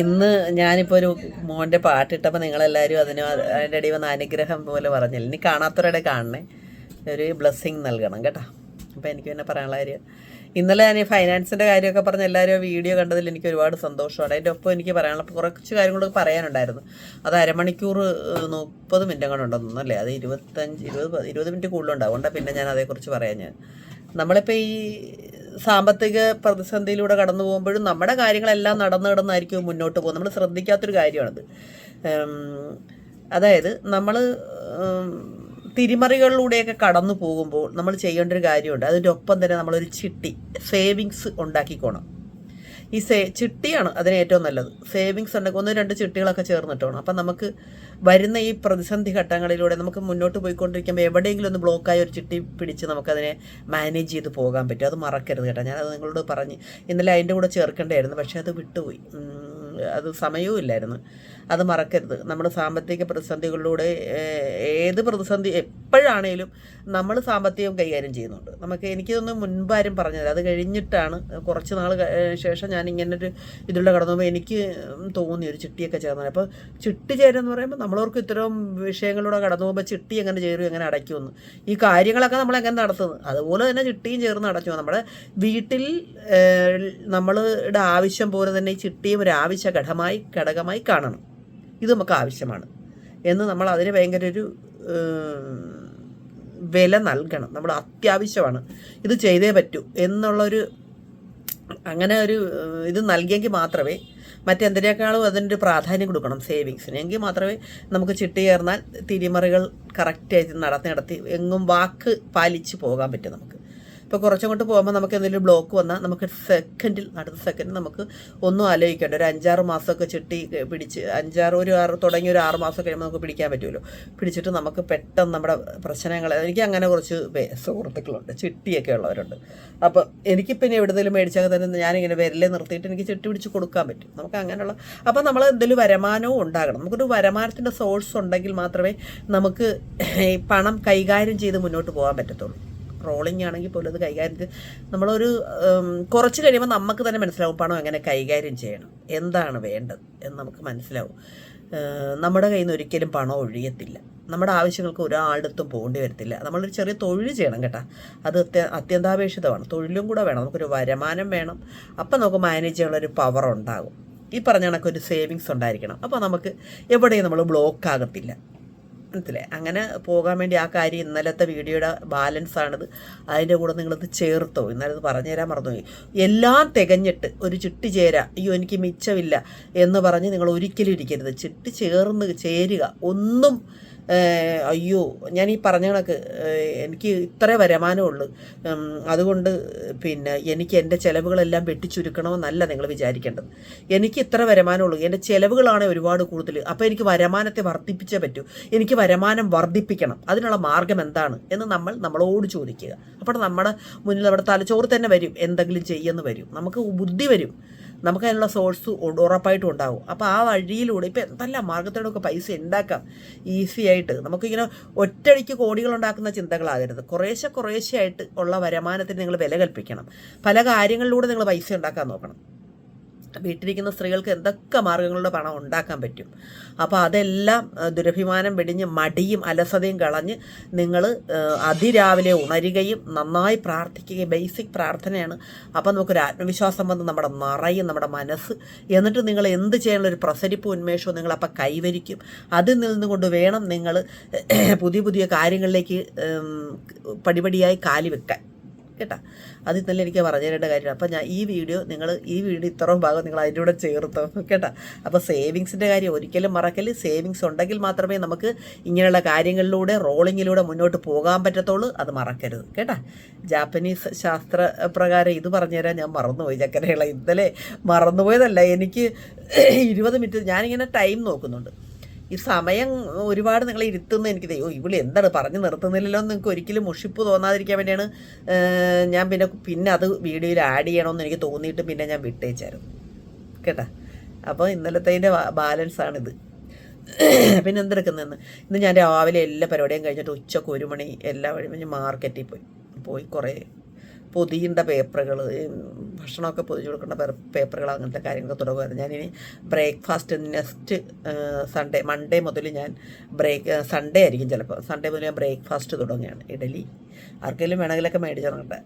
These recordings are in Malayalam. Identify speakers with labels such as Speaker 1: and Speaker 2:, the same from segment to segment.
Speaker 1: ഇന്ന് ഞാനിപ്പോൾ ഒരു മോന്റെ പാട്ടിട്ടപ്പോൾ നിങ്ങളെല്ലാവരും അതിന് അതിന്റെ ഇടയിൽ വന്ന അനുഗ്രഹം പോലെ പറഞ്ഞില്ല? ഇനി കാണാത്തവരുടെ കാണണേ. ഒരു ബ്ലെസ്സിങ് നൽകണം കേട്ടോ. അപ്പോൾ എനിക്ക് പിന്നെ പറയാനുള്ള കാര്യം ഇന്നലെ ഞാൻ ഈ ഫൈനാൻസിന്റെ കാര്യമൊക്കെ പറഞ്ഞ് എല്ലാവരും വീഡിയോ കണ്ടതിൽ എനിക്ക് ഒരുപാട് സന്തോഷമാണ്. അതിന്റെ ഒപ്പം എനിക്ക് പറയാനുള്ള കുറച്ച് കാര്യങ്ങളൊക്കെ പറയാനുണ്ടായിരുന്നു. അത് അരമണിക്കൂർ മുപ്പത് മിനിറ്റ് കൂടെ ഉണ്ടെന്നു അല്ലേ? അത് ഇരുപത്തഞ്ച് ഇരുപത് ഇരുപത് മിനിറ്റ് കൂടുതലുണ്ടാവും അതുകൊണ്ടാണ് പിന്നെ ഞാൻ അതേക്കുറിച്ച് പറയാൻ ഞാൻ നമ്മളിപ്പോൾ ഈ സാമ്പത്തിക പ്രതിസന്ധിയിലൂടെ കടന്നു പോകുമ്പോഴും നമ്മുടെ കാര്യങ്ങളെല്ലാം നടന്നു കിടന്നായിരിക്കും മുന്നോട്ട് പോകുന്നത്. നമ്മൾ ശ്രദ്ധിക്കാത്തൊരു കാര്യമാണിത്. അതായത് നമ്മൾ തിരിമറികളിലൂടെയൊക്കെ കടന്നു പോകുമ്പോൾ നമ്മൾ ചെയ്യേണ്ട ഒരു കാര്യമുണ്ട്. അതിന്റെ ഒപ്പം തന്നെ നമ്മളൊരു ചിട്ടി സേവിങ്സ് ഉണ്ടാക്കിക്കോണം. ഈ സേ ചിട്ടിയാണ് അതിന് ഏറ്റവും നല്ലത്. സേവിങ്സ് ഉണ്ടെങ്കിൽ ഒന്ന് രണ്ട് ചിട്ടികളൊക്കെ ചേർന്നിട്ട് വേണം അപ്പം നമുക്ക് വരുന്ന ഈ പ്രതിസന്ധി ഘട്ടങ്ങളിലൂടെ നമുക്ക് മുന്നോട്ട് പോയിക്കൊണ്ടിരിക്കുമ്പോൾ എവിടെയെങ്കിലും ഒന്ന് ബ്ലോക്കായ ഒരു ചിട്ടി പിടിച്ച് നമുക്കതിനെ മാനേജ് ചെയ്ത് പോകാൻ പറ്റും. അത് മറക്കരുത് കേട്ടോ. ഞാനത് നിങ്ങളോട് പറഞ്ഞ് ഇന്നലെ അതിന്റെ കൂടെ ചേർക്കേണ്ടായിരുന്നു പക്ഷേ അത് വിട്ടുപോയി. അത് സമയവും ഇല്ലായിരുന്നു. അത് മറക്കരുത്. നമ്മൾ സാമ്പത്തിക പ്രതിസന്ധികളിലൂടെ ഏത് പ്രതിസന്ധി എപ്പോഴാണേലും നമ്മൾ സാമ്പത്തികം കൈകാര്യം ചെയ്യുന്നുണ്ട്. നമുക്ക് എനിക്കിതൊന്നും മുൻപാരും പറഞ്ഞത് അത് കഴിഞ്ഞിട്ടാണ് കുറച്ച് നാൾ ശേഷം ഞാൻ ഇങ്ങനൊരു ഇതിലൂടെ കടന്നു പോകുമ്പോൾ എനിക്ക് തോന്നി ഒരു ചിട്ടിയൊക്കെ ചേർന്നത്. അപ്പോൾ ചിട്ടി ചേരുമെന്ന് പറയുമ്പോൾ നമ്മളവർക്ക് ഇത്തരം വിഷയങ്ങളിലൂടെ കടന്നു പോകുമ്പോൾ ചിട്ടി എങ്ങനെ ചേരും എങ്ങനെ അടയ്ക്കുമെന്ന്. ഈ കാര്യങ്ങളൊക്കെ നമ്മൾ എങ്ങനെ നടത്തുന്നത് അതുപോലെ തന്നെ ചിട്ടിയും ചേർന്ന് അടച്ചു നമ്മുടെ വീട്ടിൽ നമ്മളുടെ ആവശ്യം പോലെ തന്നെ ഈ ചിട്ടിയും ഒരു ആവശ്യ ഘടമായി ഘടകമായി കാണണം. ഇത് നമുക്ക് ആവശ്യമാണ് എന്ന് നമ്മൾ അതിന് ഭയങ്കര ഒരു വില നൽകണം. നമ്മൾ അത്യാവശ്യമാണ്. ഇത് ചെയ്തേ പറ്റൂ എന്നുള്ളൊരു അങ്ങനെ ഒരു ഇത് നൽകിയെങ്കിൽ മാത്രമേ മറ്റെന്തിനേക്കാളും അതിനൊരു പ്രാധാന്യം കൊടുക്കണം സേവിങ്സിന്. എങ്കിൽ മാത്രമേ നമുക്ക് ചിട്ടി ചേർന്നാൽ തിരിമറികൾ കറക്റ്റായിട്ട് നടത്തി നടത്തി എങ്ങും വാക്ക് പാലിച്ച് പോകാൻ പറ്റും നമുക്ക്. ഇപ്പോൾ കുറച്ചങ്ങോട്ട് പോകുമ്പോൾ നമുക്ക് എന്തെങ്കിലും ബ്ലോക്ക് വന്നാൽ നമുക്ക് സെക്കൻഡിൽ അടുത്ത സെക്കൻഡിൽ നമുക്ക് ഒന്നും ആലോചിക്കേണ്ട. ഒരു അഞ്ചാറ് മാസമൊക്കെ ചിട്ടി പിടിച്ച് അഞ്ചാറ് ഒരു ആറ് തുടങ്ങി ഒരു ആറ് മാസം കഴിയുമ്പോൾ നമുക്ക് പിടിക്കാൻ പറ്റുമല്ലോ. പിടിച്ചിട്ട് നമുക്ക് പെട്ടെന്ന് നമ്മുടെ പ്രശ്നങ്ങൾ എനിക്ക് അങ്ങനെ കുറച്ച് സുഹൃത്തുക്കളുണ്ട് ചിട്ടിയൊക്കെ ഉള്ളവരുണ്ട്. അപ്പോൾ എനിക്ക് പിന്നെ എവിടെന്നെങ്കിലും മേടിച്ചാൽ തന്നെ ഞാനിങ്ങനെ വിരലെ നിർത്തിയിട്ട് എനിക്ക് ചിട്ടി പിടിച്ച് കൊടുക്കാൻ പറ്റും. നമുക്ക് അങ്ങനെയുള്ള അപ്പോൾ നമ്മൾ എന്തെങ്കിലും വരുമാനവും ഉണ്ടാകണം. നമുക്കൊരു വരുമാനത്തിന്റെ സോഴ്സ് ഉണ്ടെങ്കിൽ മാത്രമേ നമുക്ക് പണം കൈകാര്യം ചെയ്ത് മുന്നോട്ട് പോകാൻ പറ്റത്തുള്ളൂ. റോളിംഗ് ആണെങ്കിൽ പോലും അത് കൈകാര്യം ചെയ്ത് നമ്മളൊരു കുറച്ച് കഴിയുമ്പോൾ നമുക്ക് തന്നെ മനസ്സിലാവും പണം എങ്ങനെ കൈകാര്യം ചെയ്യണം. എന്താണ് വേണ്ടത് എന്ന് നമുക്ക് മനസ്സിലാവും. നമ്മുടെ കയ്യിൽ നിന്ന് ഒരിക്കലും പണം ഒഴിയത്തില്ല. നമ്മുടെ ആവശ്യങ്ങൾക്ക് ഒരാളുടെ അടുത്തും പോകേണ്ടി വരത്തില്ല. നമ്മളൊരു ചെറിയ തൊഴിൽ ചെയ്യണം കേട്ടോ. അത് അത്യ അത്യന്താപേക്ഷിതമാണ്. തൊഴിലും കൂടെ വേണം. നമുക്കൊരു വരുമാനം വേണം. അപ്പം നമുക്ക് മാനേജ് ചെയ്യാനുള്ള ഒരു പവർ ഉണ്ടാകും. ഈ പറഞ്ഞ കണക്കൊരു സേവിങ്സ് ഉണ്ടായിരിക്കണം. അപ്പോൾ നമുക്ക് എവിടെയും നമ്മൾ ബ്ലോക്ക് ആകത്തില്ല. മനസ്സിലായി അങ്ങനെ പോകാൻ വേണ്ടി ആ കാര്യം ഇന്നലത്തെ വീഡിയോയുടെ ബാലൻസ് ആണിത്. അതിന്റെ കൂടെ നിങ്ങളത് ചേർത്തോ. ഇന്നലെ അത് പറഞ്ഞു തരാൻ മറന്നുപോയി. എല്ലാം തികഞ്ഞിട്ട് ഒരു ചിട്ടി ചേരാ. അയ്യോ എനിക്ക് മിച്ചമില്ല എന്ന് പറഞ്ഞ് നിങ്ങൾ ഒരിക്കലും ഇരിക്കരുത്. ചിട്ടി ചേർന്ന് ചേരുക. ഒന്നും അയ്യോ ഞാൻ ഈ പറഞ്ഞ കണക്ക് എനിക്ക് ഇത്ര വരുമാനമുള്ളൂ. അതുകൊണ്ട് പിന്നെ എനിക്ക് എന്റെ ചിലവുകളെല്ലാം വെട്ടിച്ചുരുക്കണമെന്നല്ല നിങ്ങൾ വിചാരിക്കേണ്ടത്. എനിക്ക് ഇത്ര വരുമാനമുള്ളൂ. എന്റെ ചിലവുകളാണ് ഒരുപാട് കൂടുതൽ. അപ്പോൾ എനിക്ക് വരുമാനത്തെ വർദ്ധിപ്പിച്ചേ പറ്റൂ. എനിക്ക് വരുമാനം വർദ്ധിപ്പിക്കണം. അതിനുള്ള മാർഗം എന്താണ് എന്ന് നമ്മൾ നമ്മളോട് ചോദിക്കുക. അപ്പോൾ നമ്മുടെ മുന്നിൽ നമ്മുടെ തലച്ചോറ് തന്നെ വരും. എന്തെങ്കിലും ചെയ്യുമെന്ന് വരും. നമുക്ക് ബുദ്ധി വരും. നമുക്ക് അതിനുള്ള സോഴ്സ് ഉറപ്പായിട്ടും ഉണ്ടാകും അപ്പോൾ ആ വഴിയിലൂടെ ഇപ്പോൾ എന്തെല്ലാം മാർഗത്തിലൂടെയൊക്കെ പൈസ ഉണ്ടാക്കാം? ഈസി ആയിട്ട്. നമുക്കിങ്ങനെ ഒറ്റയടിക്ക് കോടികൾ ഉണ്ടാക്കുന്ന ചിന്തകളാകരുത്. കുറേശ്ശെ കുറേശ്ശെ ആയിട്ട് ഉള്ള വരുമാനത്തിന് നിങ്ങൾ വില കൽപ്പിക്കണം. പല കാര്യങ്ങളിലൂടെ നിങ്ങൾ പൈസ ഉണ്ടാക്കാൻ നോക്കണം. വീട്ടിലിരിക്കുന്ന സ്ത്രീകൾക്ക് എന്തൊക്കെ മാർഗങ്ങളുടെ പണം ഉണ്ടാക്കാൻ പറ്റും? അപ്പോൾ അതെല്ലാം ദുരഭിമാനം വെടിഞ്ഞ് മടിയും അലസതയും കളഞ്ഞ് നിങ്ങൾ അതിരാവിലെ ഉണരുകയും നന്നായി പ്രാർത്ഥിക്കുകയും ബേസിക് പ്രാർത്ഥനയാണ്. അപ്പോൾ നമുക്കൊരു ആത്മവിശ്വാസം വന്ന് നമ്മുടെ നിറയും നമ്മുടെ മനസ്സ് എന്നിട്ട് നിങ്ങൾ എന്ത് ചെയ്യാനുള്ള ഒരു പ്രസരിപ്പ് ഉന്മേഷവും നിങ്ങൾ കൈവരിക്കും. അതിൽ നിന്നുകൊണ്ട് വേണം നിങ്ങൾ പുതിയ പുതിയ കാര്യങ്ങളിലേക്ക് പടിപടിയായി കാലി വെക്കാൻ. കേട്ടാ? അതിൽ തന്നെ എനിക്ക് പറഞ്ഞു തരേണ്ട കാര്യമാണ് അപ്പം ഞാൻ ഈ വീഡിയോ നിങ്ങൾ ഈ വീഡിയോ ഇത്രയും ഭാഗം നിങ്ങൾ അതിന്റെ കൂടെ ചേർത്തോ കേട്ടാ? അപ്പോൾ സേവിങ്സിന്റെ കാര്യം ഒരിക്കലും മറക്കൽ. സേവിങ്സ് ഉണ്ടെങ്കിൽ മാത്രമേ നമുക്ക് ഇങ്ങനെയുള്ള കാര്യങ്ങളിലൂടെ റോളിങ്ങിലൂടെ മുന്നോട്ട് പോകാൻ പറ്റത്തുള്ളൂ. അത് മറക്കരുത് കേട്ടാ? ജാപ്പനീസ് ശാസ്ത്ര പ്രകാരം ഇത് പറഞ്ഞുതരാൻ ഞാൻ മറന്നുപോയി ചക്കരകളെ ഇന്നലെ മറന്നുപോയതല്ല എനിക്ക് ഇരുപത് മിനിറ്റ് ഞാനിങ്ങനെ ടൈം നോക്കുന്നുണ്ട്. ഈ സമയം ഒരുപാട് നിങ്ങളെ ഇരുത്തുന്ന. എനിക്ക് ദൈവം ഇവിടെ എന്താണ് പറഞ്ഞു നിർത്തുന്നില്ലല്ലോ എന്ന് നിങ്ങൾക്ക് ഒരിക്കലും മുഷിപ്പ് തോന്നാതിരിക്കാൻ വേണ്ടിയാണ് ഞാൻ പിന്നെ പിന്നെ അത് വീഡിയോയിൽ ആഡ് ചെയ്യണമെന്ന് എനിക്ക് തോന്നിയിട്ട് പിന്നെ ഞാൻ വിട്ടേച്ചായിരുന്നു. കേട്ടാ? അപ്പോൾ ഇന്നലത്തതിന്റെ ബാലൻസ് ആണിത്. പിന്നെ എന്തെടുക്കുന്നതെന്ന് ഇന്ന്? ഞാൻ രാവിലെ എല്ലാ പരിപാടിയും കഴിഞ്ഞിട്ട് ഉച്ചയ്ക്ക് ഒരു മണി എല്ലാ വഴി മാർക്കറ്റിൽ പോയി. പോയി കുറേ പൊതിയേണ്ട പേപ്പറുകൾ ഭക്ഷണമൊക്കെ പൊതിഞ്ഞു കൊടുക്കേണ്ട പേപ്പറുകൾ അങ്ങനത്തെ കാര്യങ്ങളൊക്കെ തുടങ്ങുമായിരുന്നു. ഞാനിനി ബ്രേക്ക്ഫാസ്റ്റ് നെക്സ്റ്റ് സൺഡേ മൺഡേ മുതൽ ഞാൻ ബ്രേക്ക് സൺഡേ ആയിരിക്കും ചിലപ്പോൾ സൺഡേ മുതൽ ഞാൻ ബ്രേക്ക്ഫാസ്റ്റ് തുടങ്ങുകയാണ്. ഇഡലി. ആർക്കെങ്കിലും വേണമെങ്കിലൊക്കെ മേടിച്ചു തുടങ്ങട്ടെ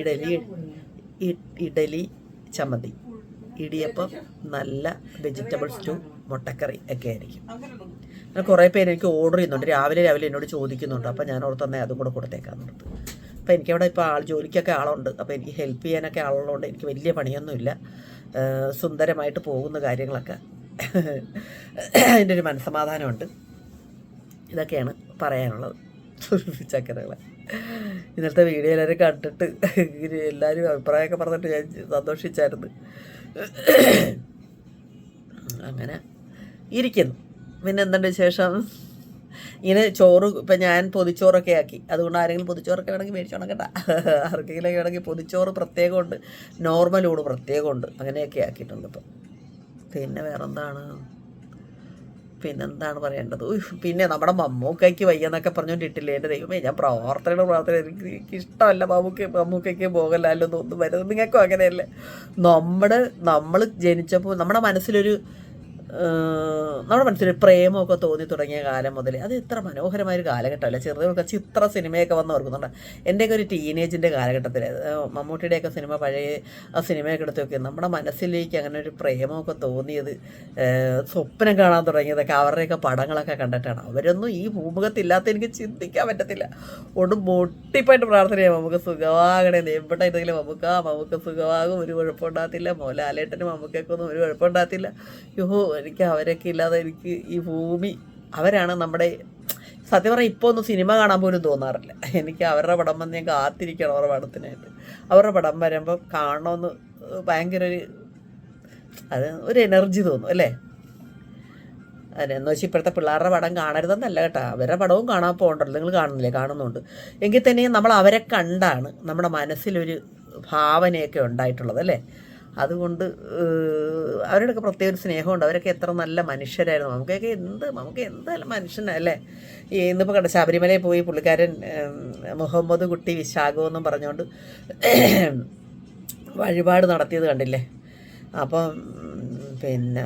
Speaker 1: ഇഡലി ഇഡലി ചമ്മന്തി. ഇടിയപ്പം നല്ല വെജിറ്റബിൾ സ്റ്റൂ മുട്ടക്കറി ഒക്കെ ആയിരിക്കും. അങ്ങനെ കുറേ പേര് എനിക്ക് ഓർഡർ ചെയ്യുന്നുണ്ട്. രാവിലെ രാവിലെ എന്നോട് ചോദിക്കുന്നുണ്ട്. അപ്പോൾ ഞാൻ ഓർത്ത് തന്നെ അതും കൂടെ കൊടുത്തേക്കാന്നുണ്ട് അപ്പോൾ എനിക്കവിടെ ഇപ്പോൾ ആൾ ജോലിക്കൊക്കെ ആളുണ്ട്. അപ്പോൾ എനിക്ക് ഹെൽപ്പ് ചെയ്യാനൊക്കെ ആളുള്ളതുകൊണ്ട് എനിക്ക് വലിയ പണിയൊന്നുമില്ല. സുന്ദരമായിട്ട് പോകുന്ന കാര്യങ്ങളൊക്കെ അതിന്റെ ഒരു മനസ്സമാധാനമുണ്ട്. ഇതൊക്കെയാണ് പറയാനുള്ളത്. ചക്കരകളെ. ഇന്നലത്തെ വീഡിയോ എല്ലാവരും കണ്ടിട്ട് എല്ലാവരും അഭിപ്രായമൊക്കെ പറഞ്ഞിട്ട് ഞാൻ സന്തോഷിച്ചായിരുന്നു. അങ്ങനെ ഇരിക്കുന്നു. പിന്നെ എന്തുണ്ട് വിശേഷം? ഇങ്ങനെ ചോറ് ഇപ്പം ഞാൻ പൊതിച്ചോറൊക്കെ ആക്കി. അതുകൊണ്ട് ആരെങ്കിലും പൊതിച്ചോറൊക്കെ വേണമെങ്കിൽ മേടിച്ചോണം കേട്ടാ ആർക്കെങ്കിലും വേണമെങ്കിൽ പൊതിച്ചോറ് പ്രത്യേകമുണ്ട്. നോർമൽ ഊണ് പ്രത്യേകമുണ്ട്. അങ്ങനെയൊക്കെ ആക്കിയിട്ടുണ്ട് ഇപ്പം. പിന്നെ വേറെന്താണ്? പിന്നെന്താണ് പറയേണ്ടത്? പിന്നെ നമ്മുടെ മമ്മൂക്കയ്ക്ക് വയ്യെന്നൊക്കെ പറഞ്ഞുകൊണ്ടിട്ടില്ലേ എന്റെ ദൈവമേ ഞാൻ പ്രാർത്ഥനയുടെ പ്രാർത്ഥന എനിക്ക് എനിക്ക് ഇഷ്ടമല്ല മമ്മൂക്ക മമ്മൂക്കയ്ക്ക് പോകലല്ലോ എന്നൊന്നും വരുന്നത് നിങ്ങൾക്കും അങ്ങനെയല്ലേ? നമ്മുടെ നമ്മൾ ജനിച്ചപ്പോൾ നമ്മുടെ മനസ്സിലൊരു നമ്മുടെ മനസ്സിൽ പ്രേമമൊക്കെ തോന്നി തുടങ്ങിയ കാലം മുതൽ അത് എത്ര മനോഹരമായ ഒരു കാലഘട്ടമല്ല ചെറുതൊക്കെ ചിത്ര സിനിമയൊക്കെ വന്ന് ഓർക്കുന്നുണ്ട്. എന്റെയൊക്കെ ഒരു ടീനേജിന്റെ കാലഘട്ടത്തിൽ മമ്മൂട്ടിയുടെയൊക്കെ സിനിമ പഴയ ആ സിനിമയൊക്കെ എടുത്ത് നോക്കി നമ്മുടെ മനസ്സിലേക്ക് അങ്ങനെ ഒരു പ്രേമമൊക്കെ തോന്നിയത് സ്വപ്നം കാണാൻ തുടങ്ങിയതൊക്കെ അവരുടെയൊക്കെ പടങ്ങളൊക്കെ കണ്ടിട്ടാണ്. അവരൊന്നും ഈ ഭൂമുഖത്തില്ലാത്ത എനിക്ക് ചിന്തിക്കാൻ പറ്റത്തില്ല. ഒന്നും മൊട്ടിപ്പായിട്ട് പ്രാർത്ഥന ചെയ്യാം നമുക്ക് സുഖമാകണേ. എവിടെ ഇതെങ്കിലും നമുക്ക് ആ നമുക്ക് സുഖമാകും ഒരു കുഴപ്പമുണ്ടാകത്തില്ല. മോലാലേട്ടനും നമുക്കൊക്കെ ഒന്നും ഒരു കുഴപ്പമുണ്ടാകത്തില്ല. യോ എനിക്ക് അവരൊക്കെ ഇല്ലാതെ എനിക്ക് ഈ ഭൂമി അവരാണ് നമ്മുടെ സത്യം പറഞ്ഞാൽ ഇപ്പോൾ ഒന്നും സിനിമ കാണാൻ പോലും തോന്നാറില്ല. എനിക്ക് അവരുടെ പടം വന്ന് ഞാൻ കാത്തിരിക്കണം അവരുടെ പടത്തിനായിട്ട്. അവരുടെ പടം വരുമ്പോൾ കാണണമെന്ന് ഭയങ്കര ഒരു അത് ഒരു എനർജി തോന്നും അല്ലേ? അതിനെന്ന് വെച്ചാൽ ഇപ്പോഴത്തെ പിള്ളേരുടെ പടം കാണരുതെന്നല്ല കേട്ടോ. അവരുടെ പടവും കാണാൻ പോകണ്ടല്ലോ. നിങ്ങൾ കാണുന്നില്ലേ? കാണുന്നുണ്ട്. എങ്കിൽ തന്നെയും നമ്മൾ അവരെ കണ്ടാണ് നമ്മുടെ മനസ്സിലൊരു ഭാവനയൊക്കെ ഉണ്ടായിട്ടുള്ളത് അല്ലേ? അതുകൊണ്ട് അവരോടൊക്കെ പ്രത്യേക ഒരു സ്നേഹമുണ്ട്. അവരൊക്കെ എത്ര നല്ല മനുഷ്യരായിരുന്നു. നമുക്കൊക്കെ എന്ത് നമുക്ക് എന്തായാലും മനുഷ്യനല്ലേ ഈ ഇന്നിപ്പോൾ കണ്ട ശബരിമലയിൽ പോയി പുള്ളിക്കാരൻ മുഹമ്മദ് കുട്ടി വിശാഖോ എന്നും പറഞ്ഞുകൊണ്ട് വഴിപാട് നടത്തിയത് കണ്ടില്ലേ? അപ്പം പിന്നെ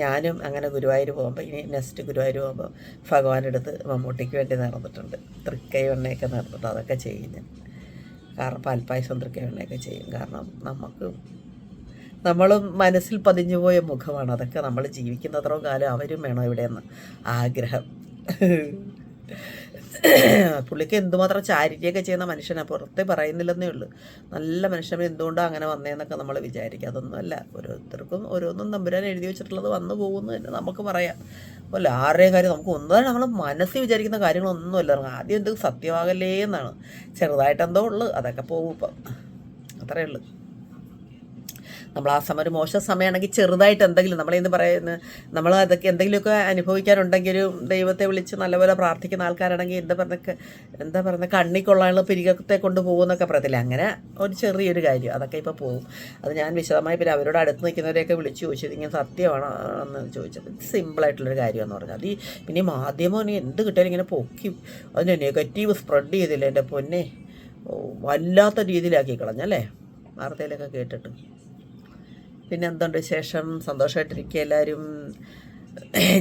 Speaker 1: ഞാനും അങ്ങനെ ഗുരുവായൂർ പോകുമ്പോൾ ഇനി നെക്സ്റ്റ് ഗുരുവായൂർ പോകുമ്പോൾ ഭഗവാന്റെ അടുത്ത് മമ്മൂട്ടിക്ക് വേണ്ടി നടന്നിട്ടുണ്ട്. തൃക്കൈ എണ്ണയൊക്കെ നേർന്നിട്ട് അതൊക്കെ ചെയ്യും ഞാൻ. കാരണം പാൽപ്പായസം തൃക്കൈ എണ്ണയൊക്കെ ചെയ്യും. കാരണം നമുക്ക് നമ്മൾ മനസ്സിൽ പതിഞ്ഞു പോയ മുഖമാണ്. അതൊക്കെ നമ്മൾ ജീവിക്കുന്നത്രയും കാലം അവരും വേണം ഇവിടെയെന്ന് ആഗ്രഹം. പുള്ളിക്ക് എന്തുമാത്രം ചാരിറ്റിയൊക്കെ ചെയ്യുന്ന മനുഷ്യനാണ് പുറത്തെ പറയുന്നില്ലെന്നേ ഉള്ളൂ. നല്ല മനുഷ്യൻ എന്തുകൊണ്ടാണ് അങ്ങനെ വന്നതെന്നൊക്കെ നമ്മൾ വിചാരിക്കുക അതൊന്നുമല്ല. ഓരോരുത്തർക്കും ഓരോന്നും നമ്പുരാൻ എഴുതി വെച്ചിട്ടുള്ളത് വന്നു പോകുന്നു തന്നെ നമുക്ക് പറയാം. അല്ല ആരുടെയും കാര്യം നമുക്ക് ഒന്നും നമ്മൾ മനസ്സിൽ വിചാരിക്കുന്ന കാര്യങ്ങളൊന്നുമല്ല. ആദ്യം എന്ത് സത്യമാകല്ലേ എന്നാണ്. ചെറുതായിട്ട് എന്തോ ഉള്ളു. അതൊക്കെ പോകും ഇപ്പം. അത്രയേ ഉള്ളൂ. നമ്മൾ ആ സമയം ഒരു മോശം സമയമാണെങ്കിൽ ചെറുതായിട്ട് എന്തെങ്കിലും നമ്മളെന്ന് പറയുന്നത് നമ്മൾ അതൊക്കെ എന്തെങ്കിലുമൊക്കെ അനുഭവിക്കാനുണ്ടെങ്കിലും ദൈവത്തെ വിളിച്ച് നല്ലപോലെ പ്രാർത്ഥിക്കുന്ന ആൾക്കാരാണെങ്കിൽ എന്താ പറഞ്ഞ എന്താ പറയുക കണ്ണിക്കൊള്ളാനുള്ള പിരികത്തെ കൊണ്ട് പോകുമെന്നൊക്കെ പറയത്തില്ല? അങ്ങനെ ഒരു ചെറിയൊരു കാര്യം. അതൊക്കെ ഇപ്പോൾ പോകും. അത് ഞാൻ വിശദമായി പിന്നെ അവരോട് അടുത്ത് നിൽക്കുന്നവരെയൊക്കെ വിളിച്ച് ചോദിച്ചത് ഇങ്ങനെ സത്യമാണോ എന്ന് ചോദിച്ചത്. സിമ്പിളായിട്ടുള്ളൊരു കാര്യമെന്ന് പറഞ്ഞാൽ അത് ഈ പിന്നെ മാധ്യമം എന്ത് കിട്ടിയാലും ഇങ്ങനെ പൊക്കി. അതിന് നെഗറ്റീവ് സ്പ്രെഡ് ചെയ്തില്ല എന്റെ പൊന്നെ? വല്ലാത്ത രീതിയിലാക്കി കളഞ്ഞല്ലേ? വാർത്തയിലൊക്കെ കേട്ടിട്ട്. പിന്നെ എന്തുണ്ട് വിശേഷം? സന്തോഷമായിട്ടിരിക്കുക എല്ലാവരും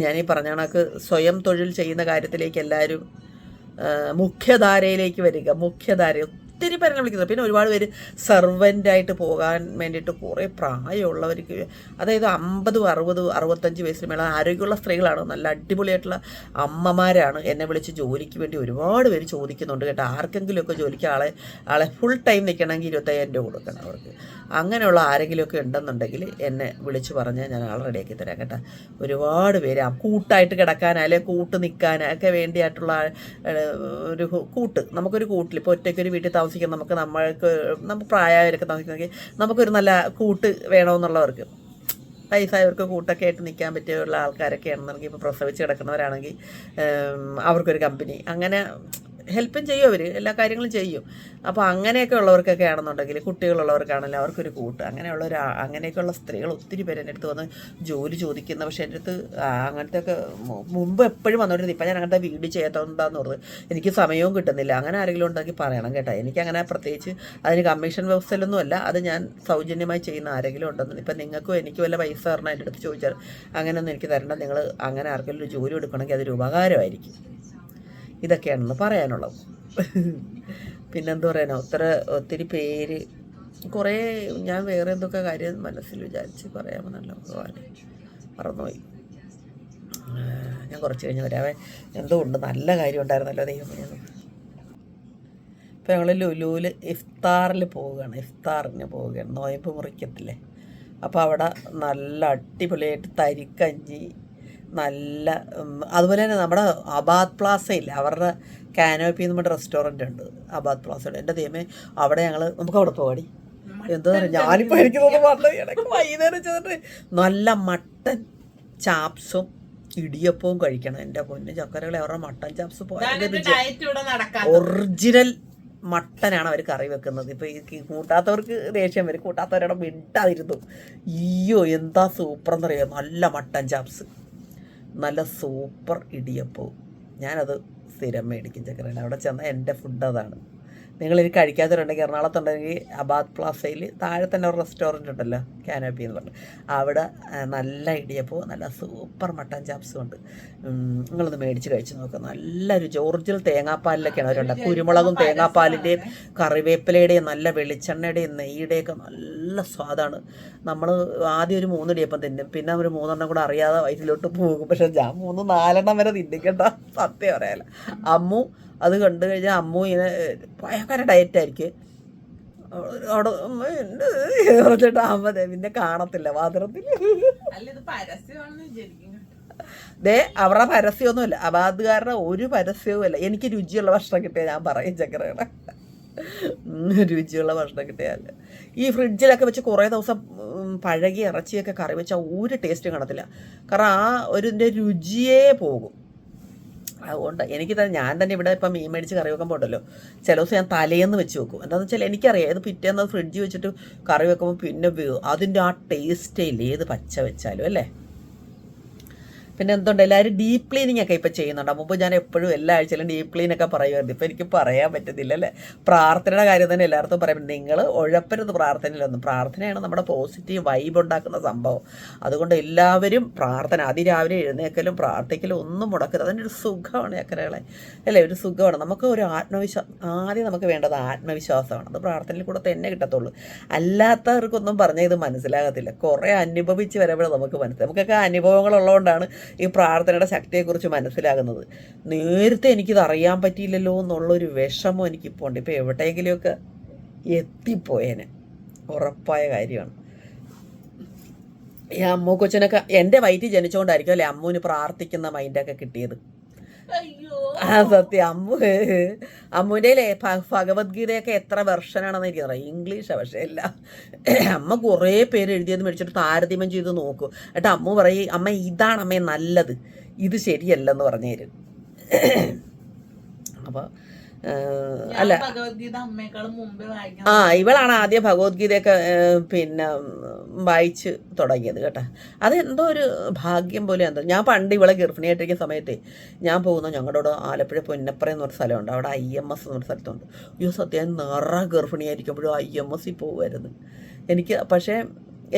Speaker 1: ഞാനീ പറഞ്ഞ കണക്ക് സ്വയം തൊഴിൽ ചെയ്യുന്ന കാര്യത്തിലേക്ക് എല്ലാവരും മുഖ്യധാരയിലേക്ക് വരിക. മുഖ്യധാര ഒത്തിരി പേരെ വിളിക്കുന്നത്. പിന്നെ ഒരുപാട് പേര് സെർവന്റായിട്ട് പോകാൻ വേണ്ടിയിട്ട് കുറേ പ്രായമുള്ളവർക്ക് അതായത് അമ്പതും അറുപതും അറുപത്തഞ്ച് വയസ്സിന് മേള ആരോഗ്യമുള്ള സ്ത്രീകളാണ്. നല്ല അടിപൊളിയായിട്ടുള്ള അമ്മമാരാണ് എന്നെ വിളിച്ച് ജോലിക്ക് വേണ്ടി ഒരുപാട് പേര് ചോദിക്കുന്നുണ്ട് കേട്ടോ. ആർക്കെങ്കിലുമൊക്കെ ജോലിക്ക് ആളെ ആളെ ഫുൾ ടൈം നിൽക്കണമെങ്കിൽ ഇരുപത്തയ്യായിരം രൂപ കൊടുക്കണം അവർക്ക്. അങ്ങനെയുള്ള ആരെങ്കിലുമൊക്കെ ഉണ്ടെന്നുണ്ടെങ്കിൽ എന്നെ വിളിച്ച് പറഞ്ഞാൽ ഞാൻ ആളെ റെഡിയാക്കി തരാം കേട്ടോ. ഒരുപാട് പേര് കൂട്ടായിട്ട് കിടക്കാനായാലും കൂട്ട് നിൽക്കാനൊക്കെ വേണ്ടിയായിട്ടുള്ള ഒരു കൂട്ട്. നമുക്കൊരു കൂട്ടിൽ ഇപ്പോൾ ഒറ്റയ്ക്കൊരു വീട്ടിൽ താമസിക്കാൻ നമുക്ക് നമ്മൾക്ക് നമുക്ക് പ്രായമായവരൊക്കെ താമസിക്കണമെങ്കിൽ നമുക്കൊരു നല്ല കൂട്ട് വേണമെന്നുള്ളവർക്ക്. വയസ്സായവർക്ക് കൂട്ടൊക്കെ ആയിട്ട് നിൽക്കാൻ പറ്റിയുള്ള ആൾക്കാരൊക്കെ ആണെന്നുണ്ടെങ്കിൽ ഇപ്പോൾ പ്രസവിച്ച് കിടക്കുന്നവരാണെങ്കിൽ അവർക്കൊരു കമ്പനി അങ്ങനെ ഹെൽപ്പും ചെയ്യും അവർ എല്ലാ കാര്യങ്ങളും ചെയ്യും. അപ്പോൾ അങ്ങനെയൊക്കെ ഉള്ളവർക്കൊക്കെ ആണെന്നുണ്ടെങ്കിൽ കുട്ടികളുള്ളവർക്കാണെങ്കിലും അവർക്കൊരു കൂട്ട്. അങ്ങനെയുള്ള ഒരു അങ്ങനെയൊക്കെയുള്ള സ്ത്രീകൾ ഒത്തിരി പേര് എന്റെ അടുത്ത് വന്ന് ജോലി ചോദിക്കുന്ന. പക്ഷേ എന്റെ അടുത്ത് അങ്ങനത്തെ ഒക്കെ മുമ്പ് എപ്പോഴും വന്നോണ്ടിരുന്നു ഇപ്പം ഞാൻ അങ്ങനത്തെ വീട് ചെയ്യാത്തതുകൊണ്ടാന്ന് പറഞ്ഞത് എനിക്ക് സമയവും കിട്ടുന്നില്ല. അങ്ങനെ ആരെങ്കിലും ഉണ്ടെങ്കിൽ പറയണം കേട്ടോ. എനിക്കങ്ങനെ പ്രത്യേകിച്ച് അതിന് കമ്മീഷൻ വ്യവസ്ഥയിലൊന്നും അല്ല. അത് ഞാൻ സൗജന്യമായി ചെയ്യുന്ന ആരെങ്കിലും ഉണ്ടെന്ന്. ഇപ്പം നിങ്ങൾക്കും എനിക്ക് വല്ല പൈസ തരണം എന്റെ അടുത്ത് ചോദിച്ചാൽ അങ്ങനെയൊന്നും എനിക്ക് തരണ്ട. നിങ്ങൾ അങ്ങനെ ആർക്കെങ്കിലും ഒരു ജോലി എടുക്കണമെങ്കിൽ അതൊരു ഉപകാരമായിരിക്കും. ഇതൊക്കെയാണെന്ന് പറയാനുള്ളത്. പിന്നെന്താ പറയാനോ ഒത്തിരി ഒത്തിരി പേര് കുറേ ഞാൻ വേറെ എന്തൊക്കെ കാര്യം മനസ്സിൽ വിചാരിച്ച് പറയാമെന്നല്ല ഭഗവാനെ മറന്നുപോയി. ഞാൻ കുറച്ച് കഴിഞ്ഞ് വരാവേ എന്തോ ഉണ്ട് നല്ല കാര്യം ഉണ്ടായിരുന്നല്ലോ ദൈവമേ. ഇപ്പോൾ ഞങ്ങൾ ലുലുവിൽ ഇഫ്താറിൽ പോവുകയാണ് ഇഫ്താറിന് പോവുകയാണ്. നോയമ്പ് മുറിക്കത്തില്ലേ. അപ്പോൾ അവിടെ നല്ല അടിപൊളിയായിട്ട് തരിക്കഞ്ചി നല്ല അതുപോലെ തന്നെ നമ്മുടെ അബാദ് പ്ലാസയിൽ അവരുടെ കാനോപ്പി എന്ന് പറഞ്ഞ റെസ്റ്റോറന്റ് ഉണ്ട് അബാദ് പ്ലാസയുടെ എന്റെ ദൈവമേ അവിടെ ഞങ്ങൾ നമുക്ക് അവിടെ പോകാടി എന്താ പറയുക ഞാനിപ്പോൾ എനിക്ക് തോന്നുന്നു പറഞ്ഞു ഇടയ്ക്ക് വൈകുന്നേരം ചെന്നിട്ട് നല്ല മട്ടൻ ചാപ്സും ഇടിയപ്പവും കഴിക്കണം. എന്റെ പൊന്ന് ചക്കരകളെ അവരുടെ മട്ടൻ ചാപ്സ് ഒറിജിനൽ മട്ടനാണ് അവർ കറി വെക്കുന്നത്. ഇപ്പോൾ ഈ കൂട്ടാത്തവർക്ക് ദേഷ്യം വരും കൂട്ടാത്തവരുടെ മിണ്ടാതിരുന്നു. അയ്യോ എന്താ സൂപ്പർ എന്നറിയോ നല്ല മട്ടൻ ചാപ്സ്. നല്ല സൂപ്പർ ഇടിയപ്പവും ഞാനത് സ്ഥിരം മേടിക്കും ചക്കരയുടെ അവിടെ ചെന്നാൽ എന്റെ ഫുഡ് അതാണ്. നിങ്ങൾ ഇനി കഴിക്കാത്തവരുണ്ടെങ്കിൽ എറണാകുളത്തുണ്ടെങ്കിൽ അബാദ് പ്ലാസയിൽ താഴെ തന്നെ ഒരു റെസ്റ്റോറന്റ് ഉണ്ടല്ലോ കാനോപ്പി എന്ന് പറഞ്ഞു. അവിടെ നല്ല ഇടിയപ്പോൾ നല്ല സൂപ്പർ മട്ടൻ ചാപ്സും ഉണ്ട്. നിങ്ങളൊന്ന് മേടിച്ച് കഴിച്ച് നോക്കുക നല്ലൊരു ജോർജിൽ തേങ്ങാപ്പാലിലൊക്കെയാണ് അവരുണ്ട് കുരുമുളകും തേങ്ങാപ്പാലിന്റെയും കറിവേപ്പിലയുടെയും നല്ല വെളിച്ചെണ്ണയുടെയും നെയ്യുടെയൊക്കെ നല്ല സ്വാദാണ്. നമ്മൾ ആദ്യം ഒരു മൂന്ന് ഇടിയപ്പം തിന്നും. പിന്നെ ഒരു മൂന്നെണ്ണം കൂടെ അറിയാതെ വയറ്റിലോട്ട് പോകും. പക്ഷേ ഞാൻ മൂന്ന് നാലെണ്ണം വരെ തിന്നിക്കണ്ട. സത്യം പറയാല. അമ്മു അത് കണ്ടു കഴിഞ്ഞാൽ അമ്മു ഇങ്ങനെ ഭയങ്കര ഡയറ്റായിരിക്കും അവിടെ പറഞ്ഞിട്ട് അമ്മ പിന്നെ കാണത്തില്ല പാത്രത്തിൽ ദേ അവരുടെ പരസ്യമൊന്നുമില്ല. അബാദുകാരുടെ ഒരു പരസ്യവും അല്ല എനിക്ക് രുചിയുള്ള ഭക്ഷണം കിട്ടിയാൽ ഞാൻ പറയും ചക്കരയുടെ. രുചിയുള്ള ഭക്ഷണം കിട്ടിയാൽ ഈ ഫ്രിഡ്ജിലൊക്കെ വെച്ച് കുറേ ദിവസം പഴകി ഇറച്ചിയൊക്കെ കറി വെച്ചാൽ ഒരു ടേസ്റ്റും കാണത്തില്ല. കാരണം ആ ഒരു രുചിയേ പോകും. അതുകൊണ്ട് എനിക്ക് തന്നെ ഞാൻ തന്നെ ഇവിടെ ഇപ്പം മീൻ മേടിച്ച് കറി വെക്കുമ്പോൾ ഉണ്ടല്ലോ ചില ദിവസം ഞാൻ തലേന്ന് വെച്ച് വെക്കും. എന്താണെന്ന് വെച്ചാൽ എനിക്കറിയാം ഏത് പിറ്റേന്ന് ഫ്രിഡ്ജിൽ വെച്ചിട്ട് കറി വെക്കുമ്പോൾ പിന്നെ അതിന്റെ ആ ടേസ്റ്റേ ഇല്ല ഏത് പച്ച വെച്ചാലും അല്ലേ? പിന്നെ എന്തുണ്ട്? എല്ലാവരും ഡീപ്പ് ക്ലീനിങ് ഒക്കെ ഇപ്പോൾ ചെയ്യുന്നുണ്ട്? മുമ്പ് ഞാൻ എപ്പോഴും എല്ലാ ആഴ്ചയിലും ഡീപ്പ് ക്ലീൻ ഒക്കെ പറയുമായിരുന്നു. ഇപ്പോൾ എനിക്ക് പറയാൻ പറ്റുന്നില്ല അല്ലേ? പ്രാർത്ഥനയുടെ കാര്യം തന്നെ എല്ലായിടത്തും പറയും. നിങ്ങൾ ഉഴപ്പരുത് പ്രാർത്ഥനയിലൊന്നും പ്രാർത്ഥനയാണ് നമ്മുടെ പോസിറ്റീവ് വൈബ് ഉണ്ടാക്കുന്ന സംഭവം. അതുകൊണ്ട് എല്ലാവരും പ്രാർത്ഥന. അതിരാവിലെ എഴുന്നേക്കലും പ്രാർത്ഥിക്കലും ഒന്നും മുടക്കരുത്. അതിനൊരു സുഖമാണ് ചക്കരകളെ. അല്ലേ? ഒരു സുഖമാണ്. നമുക്ക് ഒരു ആത്മവിശ്വാസം ആദ്യം നമുക്ക് വേണ്ടത് ആത്മവിശ്വാസമാണ്. അത് പ്രാർത്ഥനയിൽ കൂടെ തന്നെ കിട്ടത്തുള്ളൂ. അല്ലാത്തവർക്കൊന്നും പറഞ്ഞാൽ ഇത് മനസ്സിലാകത്തില്ല. കുറേ അനുഭവിച്ച് വരവിടെ നമുക്ക് മനസ്സിലാവും നമുക്കൊക്കെ അനുഭവങ്ങളുള്ളതുകൊണ്ടാണ് ഈ പ്രാർത്ഥനയുടെ ശക്തിയെക്കുറിച്ച് മനസ്സിലാകുന്നത്. നേരത്തെ എനിക്കിത് അറിയാൻ പറ്റിയില്ലല്ലോ എന്നുള്ളൊരു വിഷമം എനിക്കിപ്പോൾ ഉണ്ട് ഇപ്പോൾ എവിടെയെങ്കിലുമൊക്കെ എത്തിപ്പോയേനെ. ഉറപ്പായ കാര്യമാണ്. ഈ അമ്മൂക്കൊച്ചനൊക്കെ കൊച്ചിനൊക്കെ എന്റെ വയറ്റിൽ ജനിച്ചുകൊണ്ടായിരിക്കും അല്ലേ അമ്മുവിന് പ്രാർത്ഥിക്കുന്ന മൈൻഡൊക്കെ കിട്ടിയത്? സത്യം. അമ്മു അമ്മുവിന്റെ ഭഗവത്ഗീതയൊക്കെ എത്ര വെർഷനാണെന്ന് എനിക്ക് അറിയാം ഇംഗ്ലീഷാണ് പക്ഷേ അല്ല അമ്മ കുറേ പേര് എഴുതിയത് മേടിച്ചിട്ട് താരതമ്യം ചെയ്ത് നോക്കും. എന്നിട്ട് അമ്മ പറയും അമ്മ ഇതാണ് അമ്മേ നല്ലത്. ഇത് ശരിയല്ലെന്ന് പറഞ്ഞു തരും. അപ്പോൾ
Speaker 2: വായിക്കണം
Speaker 1: ആ ഇവളാണ് ആദ്യം ഭഗവത്ഗീതയൊക്കെ പിന്നെ വായിച്ച് തുടങ്ങിയത് കേട്ടോ. അതെന്തോ ഒരു ഭാഗ്യം പോലെ എന്തോ. ഞാൻ പണ്ട് ഇവളെ ഗർഭിണിയായിട്ടിരിക്കുന്ന സമയത്തെ ഞാൻ പോകുന്ന ഞങ്ങളുടെ അവിടെ ആലപ്പുഴ പൊന്നപ്പുറ എന്നൊരു സ്ഥലമുണ്ട്. അവിടെ ഐ എം എസ് എന്നൊരു സ്ഥലത്തുണ്ട്. അയ്യോ സത്യം നിറ ഗർഭിണിയായിരിക്കുമ്പോഴും ഐ എം എസ്സിൽ പോകുമായിരുന്നു എനിക്ക് പക്ഷേ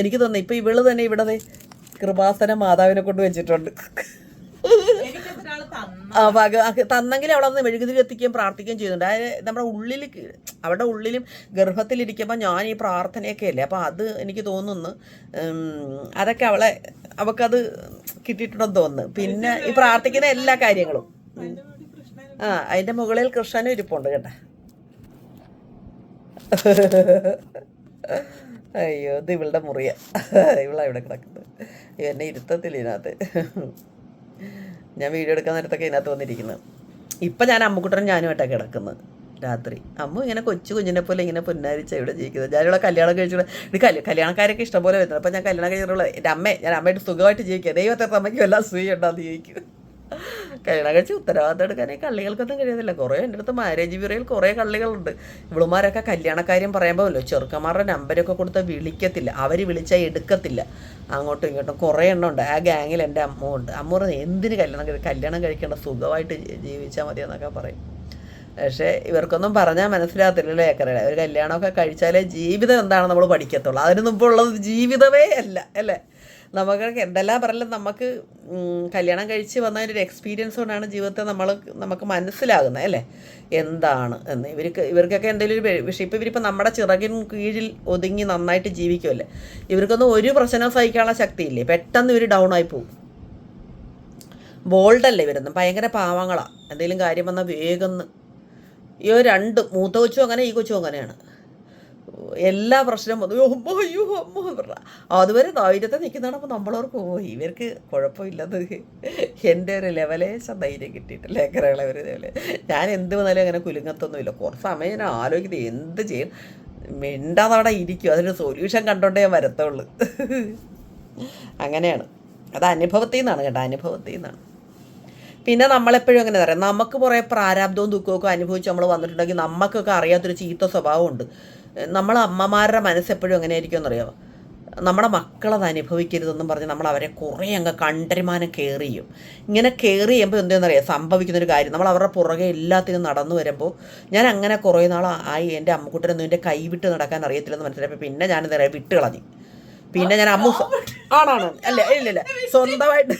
Speaker 1: എനിക്ക് തോന്നുന്നു ഇപ്പം ഇവൾ തന്നെ ഇവിടെ കൃപാസന മാതാവിനെ കൊണ്ട് വെച്ചിട്ടുണ്ട്
Speaker 2: എനിക്കൊരാൾ തന്ന
Speaker 1: ആ ഭഗ തന്നെങ്കിൽ അവിടെ നിന്ന് മെഴുകുതിരി എത്തിക്കുകയും പ്രാർത്ഥിക്കുകയും ചെയ്യുന്നുണ്ട്. അതായത് നമ്മുടെ ഉള്ളിൽ അവിടെ ഉള്ളിലും ഗർഭത്തിലിരിക്കുമ്പോൾ ഞാൻ ഈ പ്രാർത്ഥനയൊക്കെ അല്ലേ? അപ്പോൾ അത് എനിക്ക് തോന്നുന്നു അതൊക്കെ അവളെ അവൾക്കത് കിട്ടിയിട്ടുണ്ടെന്ന് തോന്നുന്നു. പിന്നെ ഈ പ്രാർത്ഥിക്കുന്ന എല്ലാ കാര്യങ്ങളും. ആ അതിന്റെ മുകളിൽ കൃഷ്ണനും ഇരിപ്പുണ്ട് കേട്ടോ. അയ്യോ ഇത് ഇവളുടെ മുറിയ. ഇവളാണ് ഇവിടെ കിടക്കുന്നത്. എന്നെ ഇരുത്തത്തില്ല ഇതിനകത്ത്. ഞാൻ വീഡിയോ എടുക്കാൻ നേരത്തൊക്കെ ഇതിനകത്ത് വന്നിരിക്കുന്നത് ഇപ്പം ഞാൻ അമ്മുക്കുട്ടനും ഞാനുമായിട്ടാണ് കിടക്കുന്നത് രാത്രി. അമ്മ ഇങ്ങനെ കൊച്ചു കുഞ്ഞിനെ പോലെ ഇങ്ങനെ പൊന്നാരിച്ച ഇവിടെ ജീവിക്കുന്നത് ഞാനിവിടെ കല്യാണം കഴിച്ചിട്ട് ഇത് കല്യ കല്യാണക്കാരൊക്കെ ഇഷ്ടംപോലെ വരുന്നത് അപ്പം ഞാൻ കല്യാണം കഴിച്ചിട്ടുള്ള എന്റെ അമ്മ ഞാൻ അമ്മയായിട്ട് സുഖമായിട്ട് ജീവിക്കുക ദൈവത്തെ അമ്മയ്ക്കും എല്ലാം സുഖം ഉണ്ടാകും ജീവിക്കും കല്യാണം കഴിച്ച് ഉത്തരവാദിത്തം എടുക്കാൻ ഈ കള്ളികൾക്കൊന്നും കഴിയുന്നില്ല കുറേ എന്റെ അടുത്ത് മാരേജ് ബ്യൂറോയിൽ കുറേ കള്ളികളുണ്ട്. ഇവളുമാരൊക്കെ കല്യാണക്കാര്യം പറയുമ്പോഴല്ലോ ചെറുക്കന്മാരുടെ നമ്പരൊക്കെ കൊടുത്ത് വിളിക്കത്തില്ല. അവർ വിളിച്ചാൽ എടുക്കത്തില്ല. അങ്ങോട്ടും ഇങ്ങോട്ടും കുറേ എണ്ണം ഉണ്ട്. ആ ഗ്യാങ്ങിൽ എന്റെ അമ്മ ഉണ്ട്. അമ്മ പറഞ്ഞു എന്തിന് കല്യാണം കല്യാണം കഴിക്കേണ്ട? സുഖമായിട്ട് ജീവിച്ചാൽ മതി എന്നൊക്കെ പറയും. പക്ഷേ ഇവർക്കൊന്നും പറഞ്ഞാൽ മനസ്സിലാകത്തില്ലല്ലോ ഏക്കറയുടെ ഒരു കല്യാണമൊക്കെ കഴിച്ചാലേ ജീവിതം എന്താണെന്ന് നമ്മൾ പഠിക്കത്തുള്ളൂ. അതിന് മുമ്പുള്ളത് ജീവിതമേ അല്ല അല്ലേ? നമുക്ക് എന്തെല്ലാം പറഞ്ഞാലും നമുക്ക് കല്യാണം കഴിച്ച് വന്നതിന്റെ ഒരു എക്സ്പീരിയൻസ് കൊണ്ടാണ് ജീവിതത്തെ നമ്മൾ നമുക്ക് മനസ്സിലാകുന്നത് അല്ലേ? എന്താണ്? എന്ന് ഇവർക്ക് ഇവർക്കൊക്കെ എന്തെങ്കിലും ഒരു വിഷയം. ഇപ്പോൾ ഇവരിപ്പോൾ നമ്മുടെ ചിറകിൻ കീഴിൽ ഒതുങ്ങി നന്നായിട്ട് ജീവിക്കുമല്ലേ ഇവർക്കൊന്നും ഒരു പ്രശ്നം സഹിക്കാനുള്ള ശക്തിയില്ലേ? പെട്ടെന്ന് ഇവർ ഡൗൺ ആയി പോകും ബോൾഡല്ലേ ഇവരൊന്നും? ഭയങ്കര പാവങ്ങളാണ് എന്തെങ്കിലും കാര്യം വന്നാൽ വേഗം ഈ രണ്ട് മൂത്ത കൊച്ചും അങ്ങനെ ഈ കൊച്ചും അങ്ങനെയാണ്. എല്ലാ പ്രശ്നവും വന്നു. "അയ്യോ, അമ്മ അയ്യോ അമ്മ പറഞ്ഞ. അതുവരെ ധൈര്യത്തെ നിൽക്കുന്നതാണ് അപ്പോൾ നമ്മളവർക്ക് ഓ ഇവർക്ക് കുഴപ്പമില്ലെന്ന് എന്റെ ഒരു ലെവലേശം ധൈര്യം കിട്ടിയിട്ടില്ല. ഏക്കറകളെ ഒരു ലെവൽ ഞാൻ എന്ത് വന്നാലും അങ്ങനെ കുലുങ്ങത്തൊന്നുമില്ല. കുറച്ച് സമയം ഞാൻ ആലോചിക്കുന്നത് എന്ത് ചെയ്യും? മിണ്ടാതവിടെ ഇരിക്കും. അതിന്റെ സൊല്യൂഷൻ കണ്ടോണ്ടേ ഞാൻ വരത്തുള്ളൂ. അങ്ങനെയാണ്. അത് അനുഭവത്തിൽ നിന്നാണ് കേട്ടോ. അനുഭവത്തിൽ നിന്നാണ്. പിന്നെ നമ്മളെപ്പോഴും അങ്ങനെ പറയാം. നമുക്ക് കുറേ പ്രാരാബ്ദവും ദുഃഖവും ഒക്കെ അനുഭവിച്ച് നമ്മൾ വന്നിട്ടുണ്ടെങ്കിൽ നമുക്കൊക്കെ അറിയാത്തൊരു ചീത്ത സ്വഭാവമുണ്ട്. നമ്മൾ അമ്മമാരുടെ മനസ്സെപ്പോഴും എങ്ങനെ ആയിരിക്കും എന്നറിയാമോ നമ്മുടെ മക്കളത് അനുഭവിക്കരുതെന്നും പറഞ്ഞ് നമ്മൾ അവരെ കുറേ അങ്ങ് കണ്ടരുമാനം കെയർ ചെയ്യും. ഇങ്ങനെ കെയർ ചെയ്യുമ്പോൾ എന്താണെന്നറിയാം സംഭവിക്കുന്നൊരു കാര്യം. നമ്മൾ അവരുടെ പുറകെ എല്ലാത്തിനും നടന്നു വരുമ്പോൾ ഞാൻ അങ്ങനെ കുറേ നാൾ ആയി എന്റെ അമ്മക്കുട്ടനൊന്നും എന്റെ കൈ വിട്ട് നടക്കാൻ അറിയത്തില്ലെന്ന് മനസ്സിലായപ്പോൾ പിന്നെ ഞാനെന്താ പറയുക? വിട്ട് കളഞ്ഞു. പിന്നെ ഞാൻ അമ്മ ആണാണ്. അല്ല ഇല്ല ഇല്ല. സ്വന്തമായിട്ട്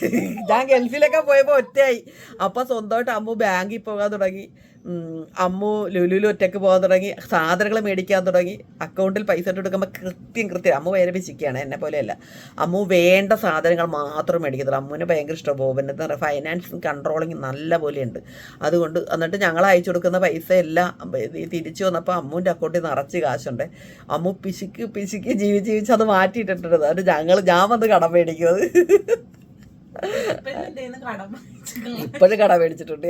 Speaker 1: ഞാൻ ഗൾഫിലൊക്കെ പോയപ്പോൾ ഒറ്റയായി. അപ്പം സ്വന്തമായിട്ട് അമ്മ ബാങ്കിൽ പോകാൻ തുടങ്ങി. അമ്മു ലുലുലു ഒറ്റയ്ക്ക് പോകാൻ തുടങ്ങി സാധനങ്ങൾ മേടിക്കാൻ തുടങ്ങി. അക്കൗണ്ടിൽ പൈസ ഇട്ട് കൊടുക്കുമ്പോൾ കൃത്യം കൃത്യം അമ്മു വേറെ പിച്ചിക്കുകയാണ് എന്നെ പോലെയല്ല. അമ്മു വേണ്ട സാധനങ്ങൾ മാത്രം മേടിക്കത്തുള്ളൂ അമ്മുവിന് ഭയങ്കര ഇഷ്ടം ബോബന്റെ എന്ന് പറയുക ഫൈനാൻസ് കൺട്രോളിങ് നല്ല പോലെയുണ്ട്. അതുകൊണ്ട് എന്നിട്ട് ഞങ്ങൾ അയച്ചു കൊടുക്കുന്ന പൈസ എല്ലാം തിരിച്ചു വന്നപ്പോൾ അമ്മുവിന്റെ അക്കൗണ്ടിൽ നിറച്ച് കാശുണ്ട്. അമ്മു പിശുക്ക് പിശുക്ക് ജീവിച്ച് ജീവിച്ച് അത് മാറ്റിയിട്ടിട്ടുണ്ട്. അതുകൊണ്ട് ഞങ്ങൾ ഞാൻ വന്ന് കടം മേടിക്കുന്നത്
Speaker 2: ഇപ്പൊ എന്തേന്ന് കടം വാങ്ങിച്ചിട്ടുള്ള
Speaker 1: ഇപ്പോഴും കട മേടിച്ചിട്ടുണ്ട്.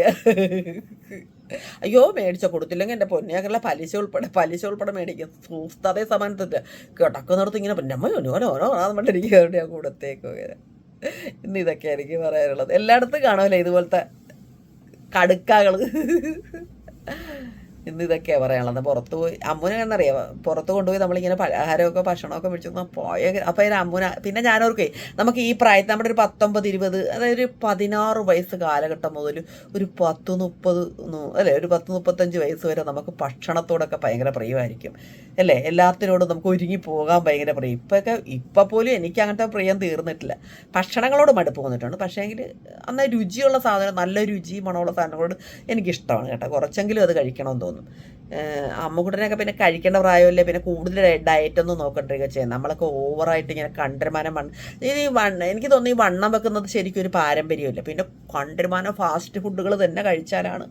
Speaker 1: അയ്യോ മേടിച്ച കൊടുത്തില്ലെങ്കിൽ എന്റെ പൊന്നിയാക്കല്ല പലിശ ഉൾപ്പെടെ പലിശ ഉൾപ്പെടെ മേടിക്കും. സൂസ്തതയെ സമാനത്തില്ല. കിടക്കുന്നിടത്ത് ഇങ്ങനെ പൊന്നമ്മ ഓനോ ഓനോ പറഞ്ഞിരിക്കും ഞാൻ കൂടത്തേക്ക് ഇന്ന് ഇതൊക്കെ എനിക്ക് പറയാനുള്ളത്. എല്ലായിടത്തും കാണുമല്ലേ ഇതുപോലത്തെ കടുക്കകൾ ഇന്ന് ഇതൊക്കെയാണ് പറയാനുള്ളത്. പുറത്ത് പോയി അമ്മുനെ എന്നറിയാം പുറത്ത് കൊണ്ടുപോയി നമ്മളിങ്ങനെ പലഹാരമൊക്കെ ഭക്ഷണമൊക്കെ മേടിച്ചു പോയ അപ്പോൾ അതിന് അമ്മുന പിന്നെ ഞാനോർക്കേ നമുക്ക് ഈ പ്രായത്തിൽ നമ്മുടെ ഒരു പത്തൊമ്പത് ഇരുപത് അതായത് ഒരു പതിനാറ് വയസ്സ് കാലഘട്ടം മുതൽ ഒരു പത്ത് മുപ്പത് അല്ലേ ഒരു പത്ത് മുപ്പത്തഞ്ച് വയസ്സ് വരെ നമുക്ക് ഭക്ഷണത്തോടൊക്കെ ഭയങ്കര പ്രിയമായിരിക്കും. അല്ലേ? എല്ലാത്തിനോടും നമുക്ക് ഒരുങ്ങി പോകാൻ ഭയങ്കര പ്രിയം. ഇപ്പൊക്കെ ഇപ്പം പോലും എനിക്ക് അങ്ങനത്തെ പ്രിയം തീർന്നിട്ടില്ല. ഭക്ഷണങ്ങളോട് മടുപ്പ് വന്നിട്ടുണ്ട്. പക്ഷേങ്കിൽ അന്ന് രുചിയുള്ള സാധനം നല്ല രുചി മണമുള്ള സാധനങ്ങളോട് എനിക്കിഷ്ടമാണ് കേട്ടോ. കുറച്ചെങ്കിലും അത് കഴിക്കണമെന്ന് തോന്നും. അമ്മുകുട്ടനൊക്കെ പിന്നെ കഴിക്കേണ്ട പ്രായമല്ലേ പിന്നെ കൂടുതൽ ഡയറ്റ് ഒന്നും നോക്കണ്ടിരിക്കുക ചെയ്യാം. നമ്മളൊക്കെ ഓവറായിട്ട് ഇങ്ങനെ കണ്ടരുമാനം വണ്ണം ഇത് ഈ വണ്ണ എനിക്ക് തോന്നുന്നു ഈ വണ്ണം വെക്കുന്നത് ശരിക്കും ഒരു പാരമ്പര്യമില്ല. പിന്നെ കണ്ടരുമാനം ഫാസ്റ്റ് ഫുഡുകൾ തന്നെ കഴിച്ചാലാണ്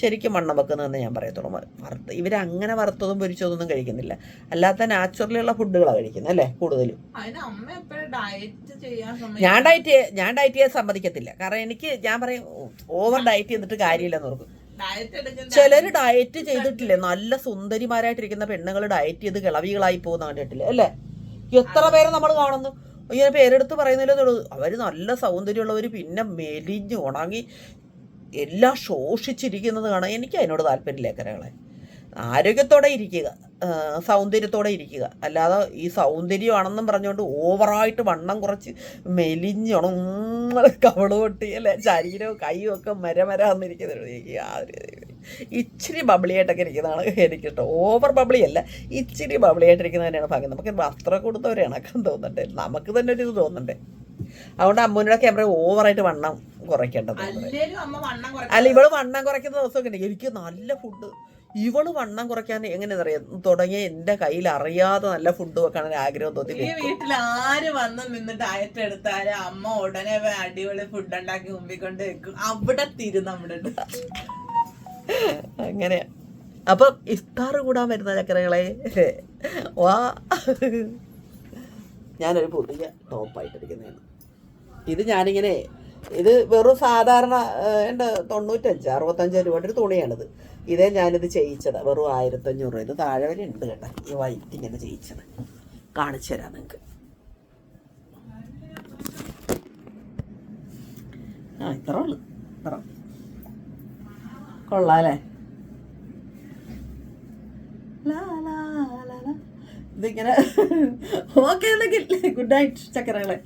Speaker 1: ശരിക്കും വണ്ണം വെക്കുന്നതെന്ന് ഞാൻ പറയത്തുള്ളൂ. വറുത്ത് ഇവരങ്ങനെ വറുത്തതും പൊരിച്ചതൊന്നും കഴിക്കുന്നില്ല. അല്ലാത്ത നാച്ചുറലി ഉള്ള ഫുഡുകളാണ് കഴിക്കുന്നത് അല്ലേ കൂടുതലും? ഞാൻ ഡയറ്റ് ഞാൻ ഡയറ്റ് ചെയ്യാൻ സമ്മതിക്കത്തില്ല. കാരണം എനിക്ക് ഞാൻ പറയും ഓവർ ഡയറ്റ് ചെയ്തിട്ട് കാര്യമില്ലെന്ന് ഓർക്കും. ചിലര് ഡയറ്റ് ചെയ്തിട്ടില്ലേ? നല്ല സുന്ദരിമാരായിട്ടിരിക്കുന്ന പെണ്ണുങ്ങൾ ഡയറ്റ് ചെയ്ത് കിളവികളായി പോകുന്ന കണ്ടിട്ടില്ലേ അല്ലേ? എത്ര പേരെ നമ്മൾ കാണുന്നു? ഇങ്ങനെ പേരെടുത്ത് പറയുന്നില്ലെന്നുള്ളത് അവർ നല്ല സൗന്ദര്യമുള്ളവർ പിന്നെ മെലിഞ്ഞ് ഉണങ്ങി എല്ലാം ശോഷിച്ചിരിക്കുന്നത് കാണാൻ എനിക്ക് അതിനോട് താല്പര്യമില്ല കരകളെ ആരോഗ്യത്തോടെ ഇരിക്കുക. സൗന്ദര്യത്തോടെ ഇരിക്കുക. അല്ലാതെ ഈ സൗന്ദര്യമാണെന്നും പറഞ്ഞുകൊണ്ട് ഓവറായിട്ട് വണ്ണം കുറച്ച് മെലിഞ്ഞണം കവൾ പൊട്ടി അല്ലെ? ശരീരവും കൈയും ഒക്കെ മരമരാന്നിരിക്കുന്നത് എനിക്ക് ഇച്ചിരി ഇച്ചിരി ബബിളിയായിട്ടൊക്കെ ഇരിക്കുന്നതാണ് എനിക്കിഷ്ടം. ഓവർ ബബിളി അല്ല ഇച്ചിരി ബബിളിയായിട്ടിരിക്കുന്നത് തന്നെയാണ് ഭാഗ്യം. നമുക്ക് വസ്ത്രം കൊടുത്തവരെ ഇണക്കം തോന്നണ്ടേ? നമുക്ക് തന്നെ ഒരു ഇത് തോന്നണ്ടേ? അതുകൊണ്ട് അമ്മൂനോട് ക്യാമറ ഓവറായിട്ട് വണ്ണം കുറയ്ക്കേണ്ടത് അല്ല ഇവൾ വണ്ണം കുറയ്ക്കുന്ന ദിവസമൊക്കെ എനിക്ക് നല്ല ഫുഡ് ഇവൾ വണ്ണം കുറയ്ക്കാൻ എങ്ങനെയാ അറിയാം തുടങ്ങിയ എന്റെ കയ്യിൽ അറിയാതെ നല്ല ഫുഡ് വെക്കാൻ ആഗ്രഹം തോന്നി
Speaker 2: ഈ വീട്ടിൽ ആര് വന്ന് നിന്ന് ഡയറ്റ് എടുത്താലും അമ്മ ഉടനെ അടിപൊളി ഫുഡ് ഉണ്ടാക്കി മുമ്പിൽ കൊണ്ട് വെക്കും. അവിടെ തിരു നമ്മുടെ
Speaker 1: അങ്ങനെയാ. അപ്പൊ ഇഫ്താർ കൂടാൻ വരുന്ന ചക്കരകളെ വാ. ഞാനൊരു പുതിയ ടോപ്പായിട്ടിരിക്കുന്നതാണ്. ഇത് ഞാനിങ്ങനെ ഇത് വെറും സാധാരണ എന്റെ തൊണ്ണൂറ്റഞ്ച് അറുപത്തഞ്ച് രൂപയുടെ ഒരു തുണിയാണിത്. ഇതേ ഞാനിത് ചെയ്യിച്ചത്. വെറും ആയിരത്തഞ്ഞൂറ് രൂപ. ഇത് താഴെ വരെ ഉണ്ട് കേട്ടോ? ഈ വൈറ്റ് ഇങ്ങനെ ചെയ്യിച്ചത്. കാണിച്ചു തരാം നിങ്ങൾക്ക് ആ ഇത്ര ഉള്ളു. ഇത്ര. കൊള്ളാല്ലേ. ഇതിങ്ങനെ ഓക്കെ അല്ലെങ്കിൽ ഗുഡ് നൈറ്റ് ചക്കരകളെ.